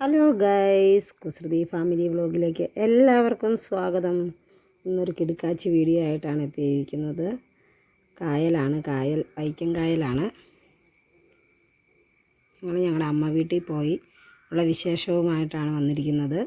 Hello guys Kusruthi family വ്ലോഗിലേക്ക് എല്ലാവർക്കും സ്വാഗതം. ഇന്നൊരു കിടുക്കാച്ചി വീഡിയോ ആയിട്ടാണ് എത്തിയിരിക്കുന്നത്. കായലാണ് കായൽ വൈക്കം കായലാണ്. ഞങ്ങൾ ഞങ്ങളുടെ അമ്മ വീട്ടിൽ പോയി. ഉള്ള വിശേഷവുമായിട്ടാണ് വന്നിരിക്കുന്നത്.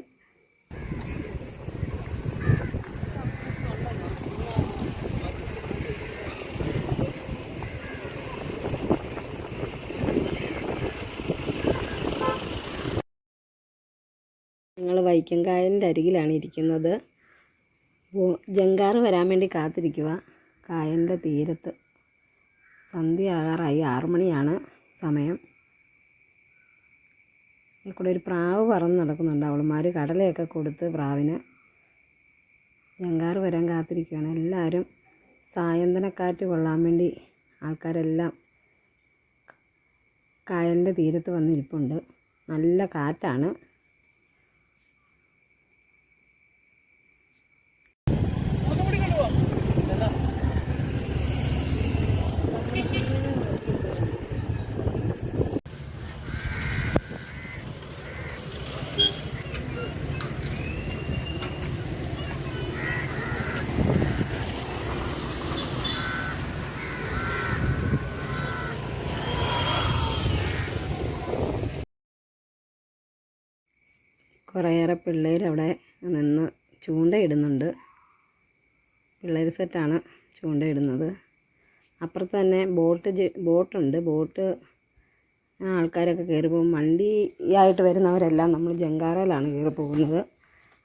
ഞങ്ങൾ വൈക്കം കായലിന്റെ അരികിലാണ് ഇരിക്കുന്നത്. ജങ്കാറ് വരാൻ വേണ്ടി കാത്തിരിക്കുക കായലിന്റെ തീരത്ത്. സന്ധ്യ ആകാറായി ആറു മണിയാണ് സമയം. ഇവിടെ ഒരു പ്രാവ് പറന്ന് നടക്കുന്നുണ്ട്. അവളുമാർ കടലയൊക്കെ കൊടുത്ത് പ്രാവിന്. ജങ്കാറ് വരാൻ കാത്തിരിക്കുകയാണ് എല്ലാവരും സായന്തനക്കാറ്റ് കൊള്ളാൻ വേണ്ടി ആൾക്കാരെല്ലാം കായലിന്റെ തീരത്ത് വന്നിരിപ്പുണ്ട്. നല്ല കാറ്റാണ്. കുറേയേറെ പിള്ളേർ അവിടെ നിന്ന് ചൂണ്ടയിടുന്നുണ്ട്. പിള്ളേർ സെറ്റാണ് ചൂണ്ടയിടുന്നത്. അപ്പുറത്ത് തന്നെ ബോട്ട് ബോട്ടുണ്ട്. ബോട്ട് ആൾക്കാരൊക്കെ കയറി പോകും വണ്ടിയായിട്ട് വരുന്നവരെല്ലാം നമ്മൾ ജങ്കാറയിലാണ് കയറി പോകുന്നത്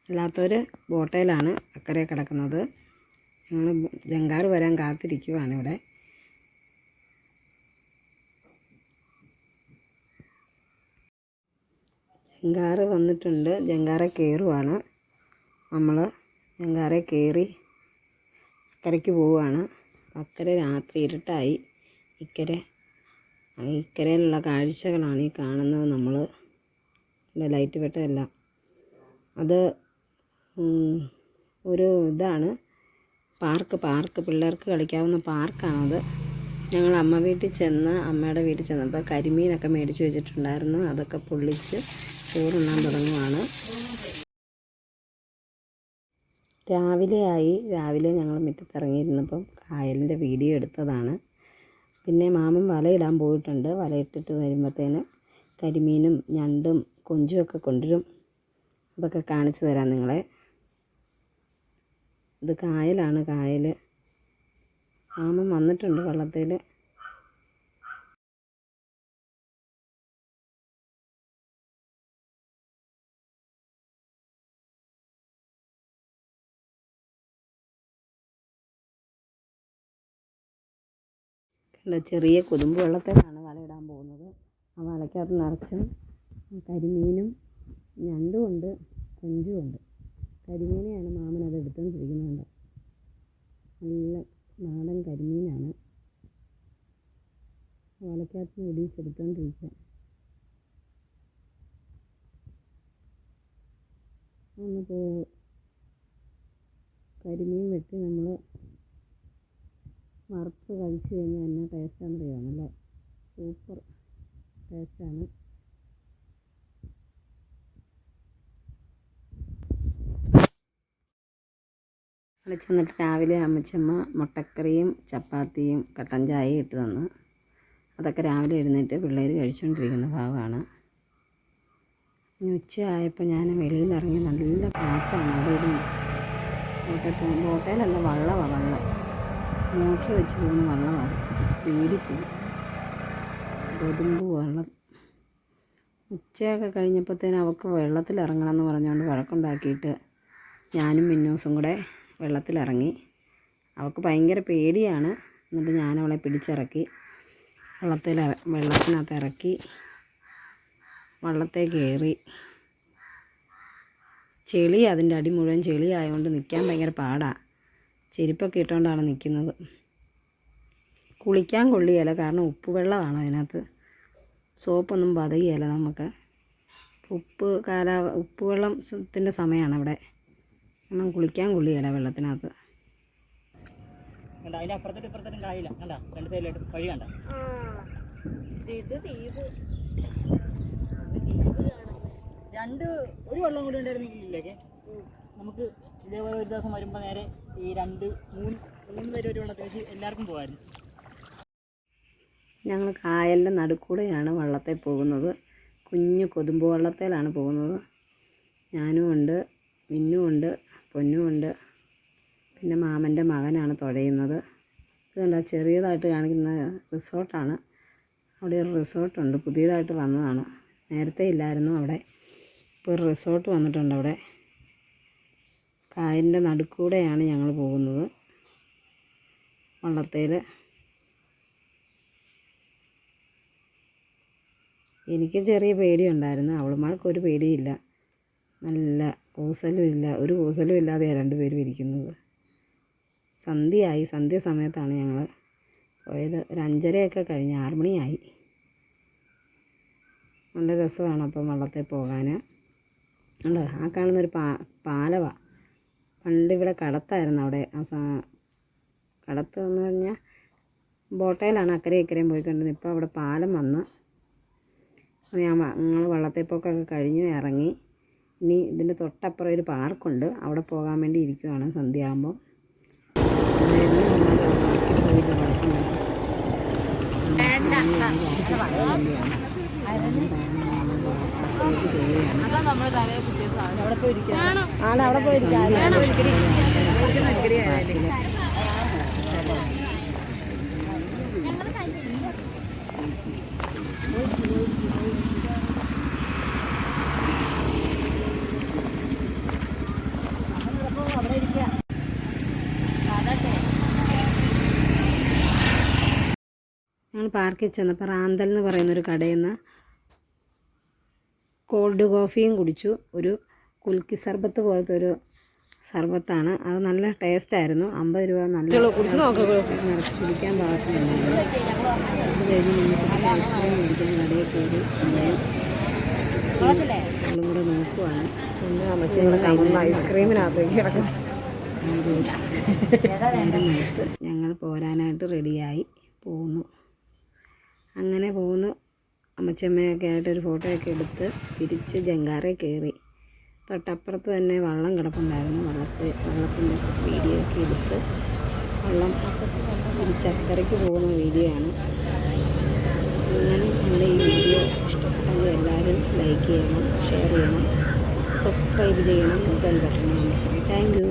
അല്ലാത്തവർ ബോട്ടയിലാണ് അക്കരെ കിടക്കുന്നത്. ഞങ്ങൾ ജങ്കാറ് വരാൻ കാത്തിരിക്കുവാണ് ഇവിടെ. ജങ്കാറ് വന്നിട്ടുണ്ട്. ജങ്കാറെ കയറുവാണ് നമ്മൾ ജങ്കാറെ കയറി അക്കരയ്ക്ക് പോവുകയാണ് അക്കരെ രാത്രി ഇരുട്ടായി. ഇക്കരെ ഇക്കരയിലുള്ള കാഴ്ചകളാണ് ഈ കാണുന്നത് നമ്മൾ ലൈറ്റ് വെട്ടമെല്ലാം അത് ഒരു ഇതാണ്. Park park. പിള്ളേർക്ക് കളിക്കാവുന്ന പാർക്കാണത്. ഞങ്ങൾ അമ്മ വീട്ടിൽ ചെന്ന് അമ്മയുടെ വീട്ടിൽ ചെന്നപ്പോൾ കരിമീനൊക്കെ മേടിച്ച് വെച്ചിട്ടുണ്ടായിരുന്നു. അതൊക്കെ പൊള്ളിച്ച് ചോറുണ്ണാൻ തുടങ്ങുവാണ്. രാവിലെയായി. രാവിലെ ഞങ്ങൾ മുറ്റത്തിറങ്ങിയിരുന്നപ്പം കായലിന്റെ വീഡിയോ എടുത്തതാണ്. പിന്നെ മാമൻ വലയിടാൻ പോയിട്ടുണ്ട്. വലയിട്ടിട്ട് വരുമ്പോഴത്തേന് കരിമീനും ഞണ്ടും കൊഞ്ചുമൊക്കെ കൊണ്ടുവരും. അതൊക്കെ കാണിച്ചു തരാം നിങ്ങളെ. ഇത് കായലാണ് കായൽ മാമൻ വന്നിട്ടുണ്ട് വള്ളത്തിൽ ചെറിയ കുതുമ്പ് വെള്ളത്തിലാണ് വലയിടാൻ പോകുന്നത്. ആ വലയ്ക്കകത്ത് നിറച്ചും കരിമീനും ഞണ്ടും ഉണ്ട് കൊഞ്ചും ഉണ്ട്. കരിമീനെയാണ് മാമൻ അത് എടുത്തുകൊണ്ടിരിക്കുന്നത് നല്ല നാടൻ കരിമീനാണ്. വലയ്ക്കകത്ത് നിന്ന് ഇടിച്ചെടുത്തുകൊണ്ടിരിക്കുക നമുക്ക് കരിമീൻ വെട്ടി നമ്മൾ വറുത്ത് കഴിച്ച് കഴിഞ്ഞാൽ എന്നാ ടേസ്റ്റാണെന്ന് അറിയാം നല്ല സൂപ്പർ ടേസ്റ്റാണ് അവിടെ ചെന്നിട്ട് രാവിലെ അമ്മച്ചമ്മ മുട്ടക്കറിയും ചപ്പാത്തിയും കട്ടൻ ചായയും ഇട്ട് തന്നു. അതൊക്കെ രാവിലെ എഴുന്നേറ്റ് പിള്ളേർ കഴിച്ചുകൊണ്ടിരിക്കുന്ന ഭാഗമാണ്. ഉച്ചയായപ്പോൾ ഞാൻ വെളിയിലിറങ്ങി നല്ല കാറ്റാണ്. അവിടെ ഒരു ബോട്ടയിൽ പോകും ബോട്ടയിലല്ല വള്ളമാണ് വള്ളം. മോട്ടർ വെച്ച് പോകുന്ന വള്ളമാണ് സ്പീഡിൽ പോകും. കൊതുമ്പ് വെള്ളം. ഉച്ചയൊക്കെ കഴിഞ്ഞപ്പോഴത്തേനും അവൾക്ക് വെള്ളത്തിൽ പറഞ്ഞുകൊണ്ട് വഴക്കുണ്ടാക്കിയിട്ട് ഞാനും മിന്നൂസും കൂടെ വെള്ളത്തിലിറങ്ങി. അവൾക്ക് ഭയങ്കര പേടിയാണ്. എന്നിട്ട് ഞാൻ അവളെ പിടിച്ചിറക്കി. വെള്ളത്തിൽ വെള്ളത്തിനകത്ത് ഇറക്കി വള്ളത്തെ കയറി ചെളി അതിന്റെ അടി മുഴുവൻ ചെളി ആയതുകൊണ്ട് നിൽക്കാൻ ഭയങ്കര പാടാണ് ചെരുപ്പൊക്കെ ഇട്ടുകൊണ്ടാണ് നിൽക്കുന്നത് കുളിക്കാൻ കൊള്ളിയല്ല കാരണം ഉപ്പ് വെള്ളമാണ് അതിനകത്ത്. സോപ്പൊന്നും പതയുകയില്ല നമുക്ക്. ഉപ്പ് കാലാ ഉപ്പ് വെള്ളത്തിന്റെ സമയമാണ് അവിടെ. കാരണം കുളിക്കാൻ കൊള്ളിയല്ല വെള്ളത്തിനകത്ത്. കണ്ട അതിന്റെ അപ്പുറത്തോട്ട് ഇപ്പുറത്തോട്ടും കായില്ല കണ്ട രണ്ട് സൈഡിലായിട്ട് വഴി കണ്ട? രണ്ട് ഒരു വെള്ളം കൂടി ഉണ്ടായിരുന്നെങ്കിലേ നമുക്ക് ഇതേപോലെ ഒരു ദിവസം വരുമ്പോൾ നേരെ ഈ രണ്ട് മൂന്ന് മൂന്ന് പേര് ഒരു വെള്ളത്തിൽ എല്ലാവർക്കും പോകാമായിരുന്നു ഞങ്ങൾ കായലിന്റെ നടുക്കൂടെയാണ് വള്ളത്തിൽ പോകുന്നത്. കുഞ്ഞു കൊതുമ്പ് വള്ളത്തേലാണ് പോകുന്നത്. ഞാനും ഉണ്ട് മിന്നും ഉണ്ട് പൊന്നും ഉണ്ട് പിന്നെ മാമന്റെ മകനാണ് തുഴയുന്നത്. ഇതുണ്ട് ചെറിയതായിട്ട് കാണിക്കുന്ന റിസോർട്ടാണ്. അവിടെ ഒരു റിസോർട്ടുണ്ട്. പുതിയതായിട്ട് വന്നതാണ്. നേരത്തെ ഇല്ലായിരുന്നു അവിടെ. ഇപ്പോൾ ഒരു റിസോർട്ട് വന്നിട്ടുണ്ട് അവിടെ. കായലിന്റെ നടുക്കൂടെയാണ് ഞങ്ങൾ പോകുന്നത്. വള്ളത്തേൽ എനിക്ക് ചെറിയ പേടിയുണ്ടായിരുന്നു. അവളുമാർക്കൊരു പേടിയില്ല. നല്ല കൂസലും ഇല്ല ഒരു കൂസലും ഇല്ലാതെയാണ് രണ്ടുപേരും ഇരിക്കുന്നത്. സന്ധ്യയായി സന്ധ്യ സമയത്താണ് ഞങ്ങൾ പോയത്. ഒരു അഞ്ചരയൊക്കെ കഴിഞ്ഞ് ആറു മണിയായി. നല്ല രസമാണ് അപ്പം വള്ളത്തിൽ പോകാൻ ഉണ്ട് ആ കാണുന്നൊരു പാ പാലവ. പണ്ട് ഇവിടെ കടത്തായിരുന്നു അവിടെ. ആ സാ കടത്ത് എന്ന് പറഞ്ഞാൽ ബോട്ടയിലാണ് അക്കരെ ഇക്കരയും പോയിക്കൊണ്ടിരുന്നത് ഇപ്പോൾ അവിടെ പാലം വന്ന്. ഞാൻ ഞങ്ങൾ വള്ളത്തിൽ പോക്കൊക്കെ കഴിഞ്ഞ് ഇറങ്ങി. ഇനി ഇതിന്റെ തൊട്ടപ്പുറം ഒരു പാർക്കുണ്ട്. അവിടെ പോകാൻ വേണ്ടി ഇരിക്കുവാണ്. സന്ധ്യ ആകുമ്പോൾ വരുന്ന വന്നാലും ആ പാർക്കിൽ പോയിട്ട് കുഴപ്പമില്ല. ആണ് അവിടെ പോയിരിക്കാം. ഞങ്ങൾ പാർക്കിൽ ചെന്നപ്പോൾ റാന്തൽ എന്ന് പറയുന്നൊരു കടയിൽ നിന്ന് കോൾഡ് കോഫിയും കുടിച്ചു. ഒരു കുൽക്കി സർബത്ത് പോലത്തെ ഒരു സർബത്താണ്. അത് നല്ല ടേസ്റ്റ് ആയിരുന്നു. അമ്പത് രൂപ നല്ല കുടിച്ച് നോക്കുക കുടിക്കാൻ പാകത്തിനുണ്ടായിരുന്നു. അത് കഴിഞ്ഞ് നമുക്ക് ഐസ്ക്രീം മേടിക്കുന്ന കടയിൽ കയറി നമ്മളും കൂടെ നോക്കുവാണ്. ഐസ്ക്രീമിനകത്തേക്ക് നേരമായിട്ട് ഞങ്ങൾ പോരാനായിട്ട് റെഡിയായി പോകുന്നു അങ്ങനെ പോകുന്നു. അമ്മച്ചമ്മയൊക്കെ ആയിട്ട് ഒരു ഫോട്ടോയൊക്കെ എടുത്ത് തിരിച്ച് ജങ്കാറെ കയറി തൊട്ടപ്പുറത്ത് തന്നെ വള്ളം കിടപ്പുണ്ടായിരുന്നു. വള്ളത്തെ വള്ളത്തിന്റെ വീഡിയോ ഒക്കെ എടുത്ത് വള്ളം തിരിച്ചക്കരയ്ക്ക് പോകുന്ന വീഡിയോ ആണ്. അങ്ങനെ നമ്മുടെ ഈ വീഡിയോ ഇഷ്ടപ്പെട്ടെങ്കിൽ എല്ലാവരും ലൈക്ക് ചെയ്യണം ഷെയർ ചെയ്യണം സബ്സ്ക്രൈബ് ചെയ്യണം ബെൽ ബട്ടൺ താങ്ക് യു